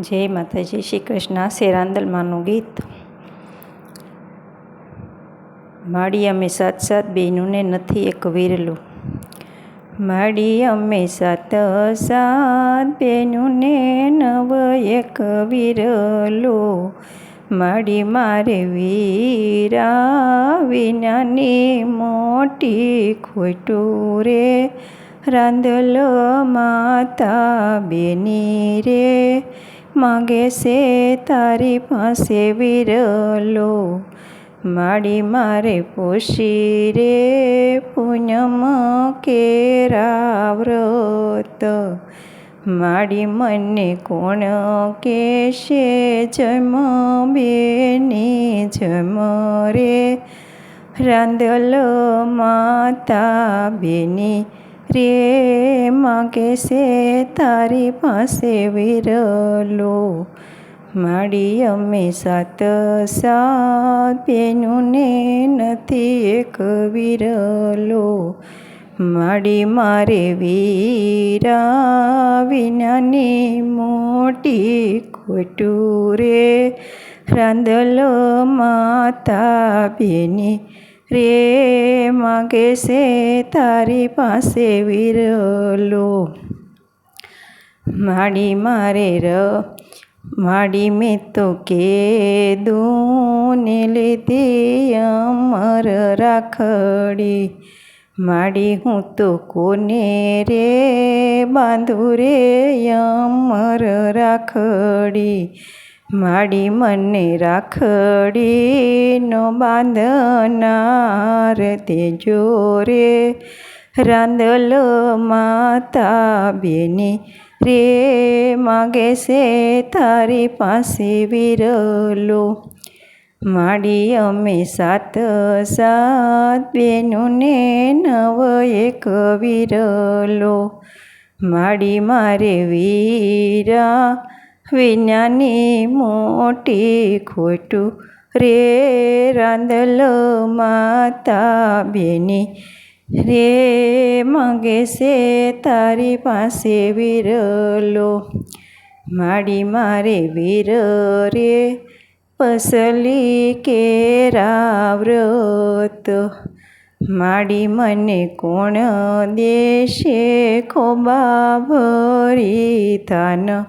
જય માતાજી. શ્રી કૃષ્ણ. શેરાંદલમાંનું ગીત. માડી અમે સાત સાત બેનુંને નથી એક વિરલું. માડી અમે સાત સાત બેનુંને નવ એક વિરલો. માડી મારે વીરા વિનાની મોટી ખોટું રે. રાંધલ માતા બેની રે. માગે છે તારી પાસે વિરલો. માડી મારે પોષી રે પૂનમ કેરા વ્રત માડી મને કોણ કેશે જમ બેની જમ રે. રાંદલ માતા બેની રે માગે છે તારી પાસે વિરલો? માડી અમે સાત સાત બેનુંને નથી એક વિરલો. માડી મારે વીરા વિનાની મોટી ખોટું રે રાંદલ માતા બેની રે માગે છે તારી પાસે વિરલો? માડી મારે ર, માડી મેં તો કેદુને લીધી અમર રાખડી. માડી હું તો કોને રે બાંધુ રે અમર રાખડી? માડી મને રાખડીનો બાંધનાર તે જોરે રાંદલ માતા બેની રે, માગે છે તારી પાસે વિરલો. માડી અમે સાત સાત બેનુંને નવ એક વિરલો. માડી મારે વીરા વિનાની મોટી ખોટું રે રાંધલો માતા બેની રે માગે છે તારી પાસે વિરલો. માડી મારે વીર રે પસલી કે રાવ્રત. માડી મને કોણ દેશે ખોબા ભરી થાન.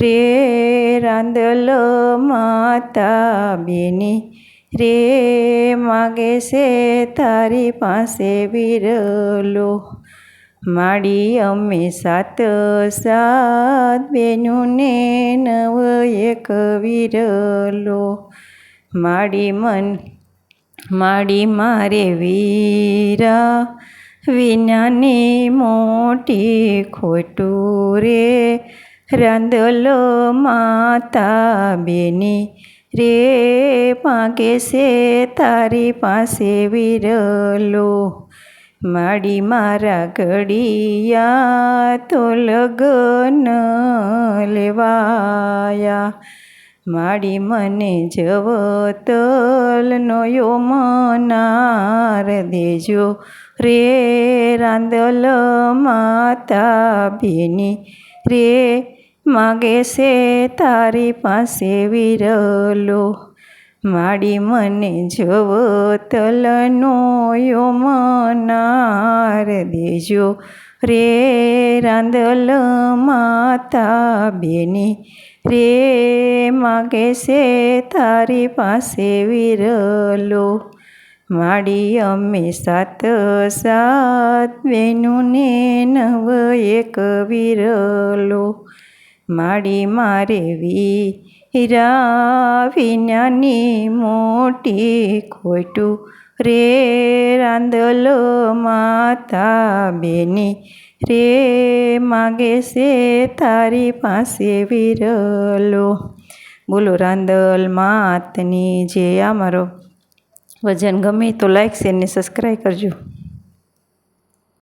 રે રાંદલ માતા બેની રે માગે છે તારી પાસે વિરલો. માડી અમે સાત સાત બેનુંને નવ એક વિરલો. માડી મન, માડી મારે વીરા. વિનાની મોટી ખોટું રે રાંદલ માતા બેની રે માગે છે તારી પાસે વિરલો. માડી મારા ઘડિયા તો લગન લેવાયા. માડી મને જવતલનો યમનાર દેજો. રે રાંદલ માતા બેની રે માગે છે તારી પાસે વિરલો. માડી મને જવતલનો મનાર દેજો. રે રાંદલ માતા બેની. રે માગે છે તારી પાસે વિરલો. માડી અમે સાત સાત બેનુંને નવ એક વિરલો. માડી મારે વીરા વિનાની મોટી ખોટું રે રાંદલો માતા બેની રે માગે છે તારી પાસે વિરલો. બોલો રાંદલ માતની જે આ મારો વજન ગમે તો લાઈક શેર ને સબસ્ક્રાઈબ કરજો.